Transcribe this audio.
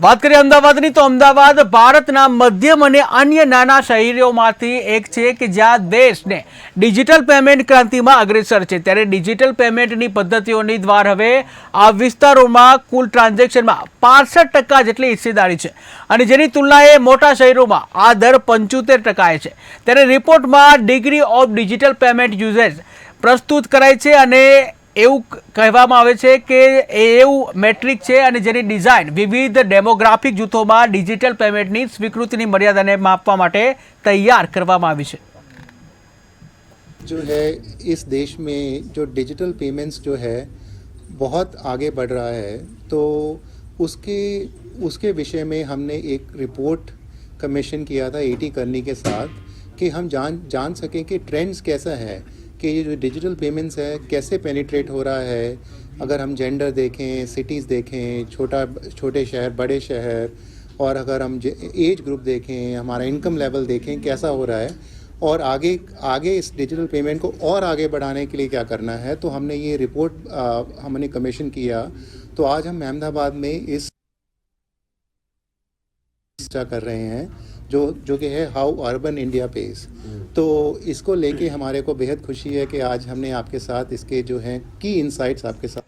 વાત કરીએ અમદાવાદની તો અમદાવાદ ભારતના મધ્યમ અને અન્ય નાના શહેરોમાંથી એક છે કે જ્યાં દેશને ડિજિટલ પેમેન્ટ ક્રાંતિમાં અગ્રેસર છે ત્યારે ડિજિટલ પેમેન્ટની પદ્ધતિઓની દ્વાર હવે આ વિસ્તારોમાં કુલ ટ્રાન્ઝેક્શનમાં પાસઠ ટકા જેટલી હિસ્સેદારી છે અને જેની તુલનાએ મોટા શહેરોમાં આ દર પંચોતેર ટકાએ છે ત્યારે રિપોર્ટમાં degree of digital payment uses પ્રસ્તુત કરાય છે અને એઉક કહેવામાં આવે છે કે એઉ મેટ્રિક છે અને જેની ડિઝાઇન વિવિધ ડેમોગ્રાફિક જૂથોમાં ડિજિટલ પેમેન્ટની સ્વીકૃતિની મર્યાદાને માપવા માટે તૈયાર કરવામાં આવી છે. જો હે ઇસ દેશ મેં જો ડિજિટલ પેમેન્ટ્સ જો હે બહોત આગે بڑھ رہا હે તો ઉસકી ઉસકે વિશે મેં હમને એક રિપોર્ટ કમિશન કિયા થા 80 કરની કે સાથ કે હમ જાન જાન સકે કે ટ્રેન્ડસ કેસા હે कि ये जो डिजिटल पेमेंट्स है कैसे पेनिट्रेट हो रहा है अगर हम जेंडर देखें सिटीज़ देखें छोटा छोटे शहर बड़े शहर और अगर हम एज ग्रुप देखें हमारा इनकम लेवल देखें कैसा हो रहा है और आगे आगे इस डिजिटल पेमेंट को और आगे बढ़ाने के लिए क्या करना है तो हमने ये रिपोर्ट आ, हमने कमीशन किया तो आज हम अहमदाबाद में इस कर रहे हैं जो जो कि है हाउ अर्बन इंडिया पेज तो इसको लेके हमारे को बेहद खुशी है कि आज हमने आपके साथ इसके जो हैं की इंसाइट्स आपके साथ